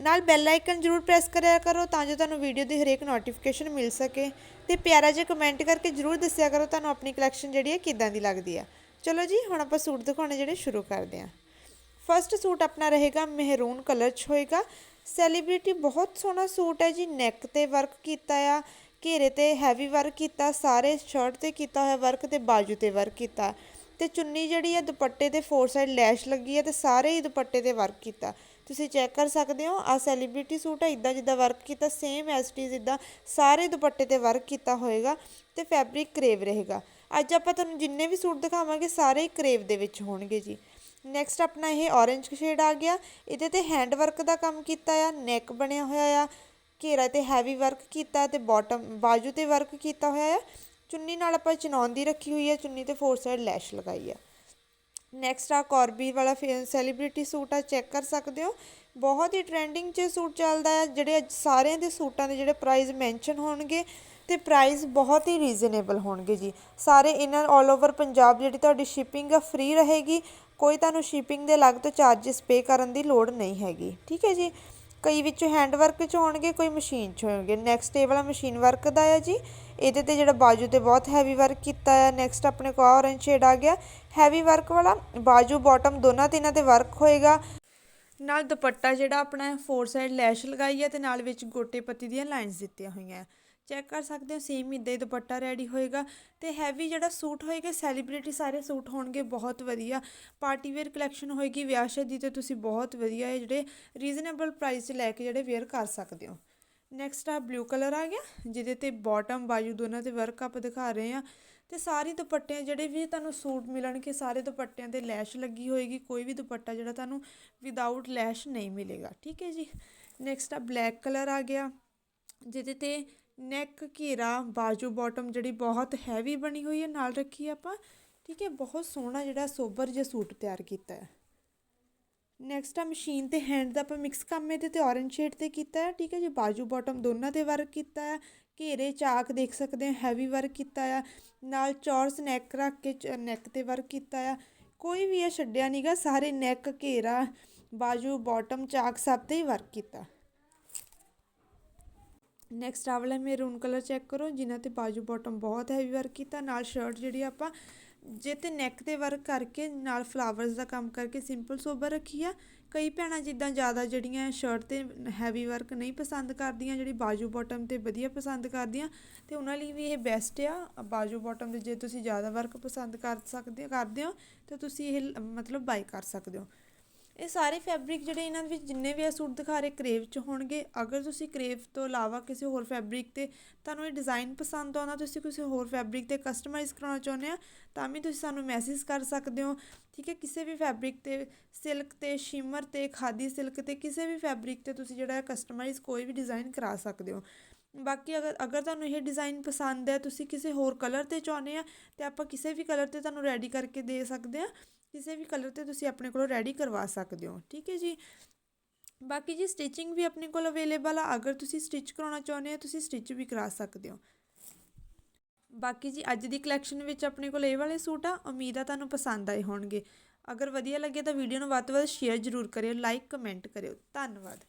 ਨਾਲ bell icon ਜ਼ਰੂਰ press ਕਰਿਆ ਕਰੋ ਤਾਂ ਜੋ ਤੁਹਾਨੂੰ ਵੀਡੀਓ ਦੀ ਹਰੇਕ ਨੋਟੀਫਿਕੇਸ਼ਨ ਮਿਲ ਸਕੇ ਤੇ ਪਿਆਰਾ ਜਿਹਾ ਕਮੈਂਟ ਕਰਕੇ ਜ਼ਰੂਰ ਦੱਸਿਆ ਕਰੋ, ਤੁਹਾਨੂੰ ਆਪਣੀ ਕਲੈਕਸ਼ਨ ਜਿਹੜੀ ਹੈ ਕਿੱਦਾਂ ਦੀ ਲੱਗਦੀ ਆ ਚਲੋ ਜੀ, ਹੁਣ ਆਪਾਂ ਸੂਟ ਦਿਖਾਉਣੇ ਜਿਹੜੇ ਸ਼ੁਰੂ ਕਰਦੇ ਹਾਂ। ਫਰਸਟ ਸੂਟ ਆਪਣਾ ਰਹੇਗਾ ਮਹਿਰੂਨ ਕਲਰ 'ਚ ਹੋਏਗਾ। ਸੈਲੀਬ੍ਰਿਟੀ ਬਹੁਤ ਸੋਹਣਾ ਸੂਟ ਹੈ ਜੀ ਨੈਕ ਤੇ ਵਰਕ ਕੀਤਾ ਆ, ਘੇਰੇ ਤੇ ਹੈਵੀ ਵਰਕ ਕੀਤਾ, ਸਾਰੇ ਸ਼ਰਟ ਤੇ ਕੀਤਾ ਹੋਇਆ ਵਰਕ ਤੇ ਬਾਜੂ ਤੇ ਵਰਕ ਕੀਤਾ। ਤੇ ਚੁੰਨੀ ਜਿਹੜੀ ਹੈ ਦੁਪੱਟੇ ਤੇ ਫੋਰ ਸਾਈਡ ਲੈਸ਼ ਲੱਗੀ ਹੈ ਤੇ ਸਾਰੇ ਹੀ ਦੁਪੱਟੇ ਤੇ ਵਰਕ ਕੀਤਾ। ਤੁਸੀਂ ਚੈੱਕ ਕਰ ਸਕਦੇ ਹੋ ਆ ਸੈਲੀਬ੍ਰਿਟੀ ਸੂਟ ਹੈ ਇਦਾਂ ਜਿੱਦਾਂ ਵਰਕ ਕੀਤਾ ਸੇਮ ਐਸ ਟੀ ਜਿੱਦਾਂ ਸਾਰੇ ਦੁਪੱਟੇ ਤੇ ਵਰਕ ਕੀਤਾ ਹੋਏਗਾ ਤੇ ਫੈਬਰਿਕ ਕਰੇਵ ਰਹੇਗਾ। ਅੱਜ ਆਪਾਂ ਤੁਹਾਨੂੰ ਜਿੰਨੇ ਵੀ ਸੂਟ ਦਿਖਾਵਾਂਗੇ, ਸਾਰੇ ਕਰੇਵ ਦੇ ਵਿੱਚ ਹੋਣਗੇ ਜੀ। ਨੈਕਸਟ ਆਪਣਾ ਇਹ orange ਸ਼ੇਡ ਆ ਗਿਆ, ਇਹਦੇ ਤੇ ਹੈਂਡ ਵਰਕ ਦਾ ਕੰਮ ਕੀਤਾ ਆ ਨੈਕ ਬਣਿਆ ਹੋਇਆ ਆ, ਘੇਰਾ ਤੇ ਹੈਵੀ ਵਰਕ ਕੀਤਾ ਤੇ ਬਾਟਮ ਬਾਜੂ ਤੇ ਵਰਕ ਕੀਤਾ ਹੋਇਆ ਆ। ਚੁੰਨੀ ਨਾਲ ਆਪਾਂ ਚਨੌਨ ਦੀ ਰੱਖੀ ਹੋਈ ਆ, ਚੁੰਨੀ ਤੇ ਫੋਰ ਸਾਈਡ ਲੈਸ਼ ਲਗਾਈ ਆ। ਨੈਕਸਟ ਆ ਕੋਰਬੀ ਵਾਲਾ ਸੈਲੀਬ੍ਰਿਟੀ ਸੂਟ ਆ ਚੈੱਕ ਕਰ ਸਕਦੇ ਹੋ। ਬਹੁਤ ਹੀ ਟ੍ਰੈਂਡਿੰਗ 'ਚ ਸੂਟ ਚੱਲਦਾ ਹੈ ਜਿਹੜੇ ਅੱਜ ਸਾਰਿਆਂ ਦੇ ਸੂਟਾਂ ਦੇ ਜਿਹੜੇ ਪ੍ਰਾਈਸ ਮੈਂਸ਼ਨ ਹੋਣਗੇ, ਤੇ ਪ੍ਰਾਈਸ ਬਹੁਤ ਹੀ ਰੀਜ਼ਨੇਬਲ ਹੋਣਗੇ ਜੀ। ਸਾਰੇ ਇਹਨਾਂ 올 ਓਵਰ ਪੰਜਾਬ ਜਿਹੜੀ ਤੁਹਾਡੀ ਸ਼ਿਪਿੰਗ ਆ ਫ੍ਰੀ ਰਹੇਗੀ। ਕੋਈ ਤੁਹਾਨੂੰ ਸ਼ਿਪਿੰਗ ਦੇ ਅਲੱਗ ਤੋਂ ਚਾਰजेस ਪੇ ਕਰਨ ਦੀ ਲੋੜ ਨਹੀਂ ਹੈਗੀ। ਠੀਕ ਹੈ ਜੀ? ਕਈ ਵਿੱਚ ਹੈਂਡ ਵਰਕ 'ਚ ਹੋਣਗੇ, ਕੋਈ ਮਸ਼ੀਨ 'ਚ ਹੋਣਗੇ। ਨੈਕਸਟ ਇਹ ਵਾਲਾ ਮਸ਼ੀਨ ਵਰਕ ਦਾ ਹੈ ਜੀ। ਇਹਦੇ ਤੇ ਜਿਹੜਾ ਬਾਜੂ ਤੇ ਬਹੁਤ ਹੈਵੀ ਵਰਕ ਕੀਤਾ ਹੈ ਨੈਕਸਟ ਆਪਣੇ ਕੋਲ ਔਰੇਂਜ ਸ਼ੇਡ ਆ ਗਿਆ। ਹੈਵੀ ਵਰਕ ਵਾਲਾ ਬਾਜੂ ਬਾਟਮ ਦੋਨਾਂ 'ਤੇ ਇਹਨਾਂ ਤੇ ਵਰਕ ਹੋਏਗਾ। ਨਾਲ ਦੁਪੱਟਾ ਜਿਹੜਾ ਆਪਣਾ ਫੋਰ ਸਾਈਡ ਲੈਸ਼ ਲਗਾਈ ਹੈ ਤੇ ਨਾਲ ਵਿੱਚ ਗੋਟੇ ਪੱਤੀ ਦੀਆਂ ਲਾਈਨਸ ਦਿੱਤੀਆਂ ਹੋਈਆਂ। ਚੈੱਕ ਕਰ ਸਕਦੇ ਹੋ ਸੇਮ ਇਦਾਂ ਹੀ ਦੁਪੱਟਾ ਰੈਡੀ ਹੋਏਗਾ ਤੇ ਹੈਵੀ ਜਿਹੜਾ ਸੂਟ ਹੋਏਗਾ ਸੈਲੀਬ੍ਰਿਟੀ ਸਾਰੇ ਸੂਟ ਹੋਣਗੇ, ਬਹੁਤ ਵਧੀਆ। ਪਾਰਟੀ ਵੇਅਰ ਕਲੈਕਸ਼ਨ ਹੋਏਗੀ, ਵਿਆਹ ਸ਼ਾਦੀ ਤੇ ਤੁਸੀਂ ਬਹੁਤ ਵਧੀਆ ਇਹ ਜਿਹੜੇ ਰੀਜ਼ਨੇਬਲ ਪ੍ਰਾਈਸ 'ਚ ਲੈ ਕੇ ਜਿਹੜੇ ਵੇਅਰ ਕਰ ਸਕਦੇ ਹੋ। ਨੈਕਸਟ ਆ ਬਲੂ ਕਲਰ ਆ ਗਿਆ, ਜਿਹਦੇ ਤੇ ਬਾਟਮ ਬਾਜੂ ਦੋਨਾਂ ਤੇ ਵਰਕ ਆਪ ਦਿਖਾ ਰਹੇ ਆ। ਤੇ ਸਾਰੇ ਦੁਪੱਟਿਆਂ ਜਿਹੜੇ ਵੀ ਤੁਹਾਨੂੰ ਸੂਟ ਮਿਲਣਗੇ, ਸਾਰੇ ਦੁਪੱਟਿਆਂ ਤੇ ਲੈਸ਼ ਲੱਗੀ ਹੋਏਗੀ, ਕੋਈ ਵੀ ਦੁਪੱਟਾ ਜਿਹੜਾ ਤੁਹਾਨੂੰ ਵਿਦਆਊਟ ਲੈਸ਼ ਨਹੀਂ ਮਿਲੇਗਾ, ਠੀਕ ਹੈ ਜੀ। ਨੈਕਸਟ ਆ ਬਲੈਕ ਕਲਰ ਆ ਗਿਆ, ਜਿਹਦੇ ਤੇ ਨੈਕ ਘੇਰਾ, ਬਾਜੂ ਬਾਟਮ ਜਿਹੜੀ ਬਹੁਤ ਹੈਵੀ ਬਣੀ ਹੋਈ ਹੈ, ਨਾਲ ਰੱਖੀ ਆਪਾਂ। ਠੀਕ ਹੈ, ਬਹੁਤ ਸੋਹਣਾ ਜਿਹੜਾ ਸੋਬਰ ਜਿਹਾ ਸੂਟ ਤਿਆਰ ਕੀਤਾ ਹੈ। ਨੈਕਸਟ ਆ ਮਸ਼ੀਨ ਤੇ ਹੈਂਡ ਦਾ ਆਪਾਂ ਮਿਕਸ ਕੰਮ ਇਹਦੇ ਤੇ orange ਸ਼ੇਡ ਤੇ ਕੀਤਾ ਹੈ। ਠੀਕ ਹੈ ਜੀ, ਬਾਜੂ ਬਾਟਮ ਦੋਨਾਂ ਤੇ ਵਰਕ ਕੀਤਾ ਹੈ। ਘੇਰੇ, ਚਾਕ ਦੇਖ ਸਕਦੇ ਹੋ ਹੈਵੀ ਵਰਕ ਕੀਤਾ ਆ। ਨਾਲ ਚੌਰਸ ਨੈਕ ਰੱਖ ਕੇ ਨੈਕ ਤੇ ਵਰਕ ਕੀਤਾ ਆ। ਕੋਈ ਵੀ ਇਹ ਛੱਡਿਆ ਨਹੀਂਗਾ ਸਾਰੇ ਨੈਕ ਘੇਰਾ, ਬਾਜੂ ਬਾਟਮ ਚਾਕ ਸਭ ਤੇ ਹੀ ਵਰਕ ਕੀਤਾ। ਨੈਕਸਟ ਆ ਵਾਲਾ ਮੈਰੂਨ ਕਲਰ ਚੈੱਕ ਕਰੋ, ਜਿਨ੍ਹਾਂ ਤੇ ਬਾਜੂ ਬਾਟਮ ਬਹੁਤ ਹੈਵੀ ਵਰਕ ਕੀਤਾ, ਨਾਲ ਸ਼ਰਟ ਜਿਹੜੀ ਆਪਾਂ ਜੇ ਤੇ ਨੈਕ ਤੇ ਵਰਕ ਕਰਕੇ, ਨਾਲ ਫਲਾਵਰਸ ਦਾ ਕੰਮ ਕਰਕੇ ਸਿੰਪਲ ਸੋਬਰ ਰੱਖੀ ਆ। ਕਈ ਭੈਣਾਂ ਜਿੱਦਾਂ ਜ਼ਿਆਦਾ ਜਿਹੜੀਆਂ ਸ਼ਰਟ ਤੇ ਹੈਵੀ ਵਰਕ ਨਹੀਂ ਪਸੰਦ ਕਰਦੀਆਂ, ਜਿਹੜੀ ਬਾਜੂ ਬਾਟਮ ਤੇ ਵਧੀਆ ਪਸੰਦ ਕਰਦੀਆਂ, ਤੇ ਉਹਨਾਂ ਲਈ ਵੀ ਇਹ ਬੈਸਟ ਆ। ਬਾਜੂ ਬਾਟਮ ਦੇ ਜੇ ਤੁਸੀਂ ਜ਼ਿਆਦਾ ਵਰਕ ਪਸੰਦ ਕਰ ਸਕਦੇ ਕਰਦੇ ਹੋ, ਤੇ ਤੁਸੀਂ ਇਹ ਮਤਲਬ ਬਾਈ ਕਰ ਸਕਦੇ ਹੋ। ਇਹ ਸਾਰੇ ਫੈਬਰਿਕ ਜਿਹੜੇ ਇਹਨਾਂ ਦੇ ਵਿੱਚ ਜਿੰਨੇ ਵੀ ਆ ਸੂਟ ਦਿਖਾ ਰਹੇ ਕਰੇਵ ਚ ਹੋਣਗੇ। ਅਗਰ ਤੁਸੀਂ ਕਰੇਵ ਤੋਂ ਇਲਾਵਾ ਕਿਸੇ ਹੋਰ ਫੈਬਰਿਕ ਤੇ ਤੁਹਾਨੂੰ ਇਹ ਡਿਜ਼ਾਈਨ ਪਸੰਦ ਆਉਂਦਾ, ਤੁਸੀਂ ਕਿਸੇ ਹੋਰ ਫੈਬਰਿਕ ਤੇ ਕਸਟਮਾਈਜ਼ ਕਰਾਉਣਾ ਚਾਹੁੰਦੇ ਆ, ਤਾਂ ਵੀ ਤੁਸੀਂ ਸਾਨੂੰ ਮੈਸੇਜ ਕਰ ਸਕਦੇ ਹੋ। ਠੀਕ ਹੈ, ਕਿਸੇ ਵੀ ਫੈਬਰਿਕ ਤੇ ਸਿਲਕ ਤੇ ਸ਼ਿਮਰ ਤੇ, ਖਾਦੀ ਸਿਲਕ ਤੇ, ਕਿਸੇ ਵੀ ਫੈਬਰਿਕ ਤੇ ਤੁਸੀਂ ਜਿਹੜਾ ਕਸਟਮਾਈਜ਼ ਕੋਈ ਵੀ ਡਿਜ਼ਾਈਨ ਕਰਾ ਸਕਦੇ ਹੋ। ਬਾਕੀ ਅਗਰ ਅਗਰ ਤੁਹਾਨੂੰ ਇਹ ਡਿਜ਼ਾਈਨ ਪਸੰਦ ਹੈ, ਤੁਸੀਂ ਕਿਸੇ ਹੋਰ ਕਲਰ ਤੇ ਚਾਹੁੰਦੇ ਆ, ਤੇ ਆਪਾਂ ਕਿਸੇ ਵੀ ਕਲਰ ਤੇ ਤੁਹਾਨੂੰ ਰੈਡੀ ਕਰਕੇ ਦੇ ਸਕਦੇ ਆ ਕਿਸੇ ਵੀ ਕਲਰ ਤੇ ਤੁਸੀਂ ਆਪਣੇ ਕੋਲੋਂ ਰੈਡੀ ਕਰਵਾ ਸਕਦੇ ਹੋ, ਠੀਕ ਹੈ ਜੀ? ਬਾਕੀ ਜੀ ਸਟਿਚਿੰਗ ਵੀ ਆਪਣੇ ਕੋਲ ਅਵੇਲੇਬਲ ਆ, ਅਗਰ ਤੁਸੀਂ ਸਟਿਚ ਕਰਾਉਣਾ ਚਾਹੁੰਦੇ ਹੋ, ਤੁਸੀਂ ਸਟਿਚ ਵੀ ਕਰਾ ਸਕਦੇ ਹੋ। ਬਾਕੀ ਜੀ ਅੱਜ ਦੀ ਕਲੈਕਸ਼ਨ ਵਿੱਚ ਆਪਣੇ ਕੋਲ ਇਹ ਵਾਲੇ ਸੂਟ ਆ, ਉਮੀਦ ਆ ਤੁਹਾਨੂੰ ਪਸੰਦ ਆਏ ਹੋਣਗੇ। ਅਗਰ ਵਧੀਆ ਲੱਗੇ ਤਾਂ ਵੀਡੀਓ ਨੂੰ ਵੱਧ ਤੋਂ ਵੱਧ ਸ਼ੇਅਰ ਜ਼ਰੂਰ ਕਰਿਓ ਲਾਈਕ ਕਮੈਂਟ ਕਰਿਓ। ਧੰਨਵਾਦ।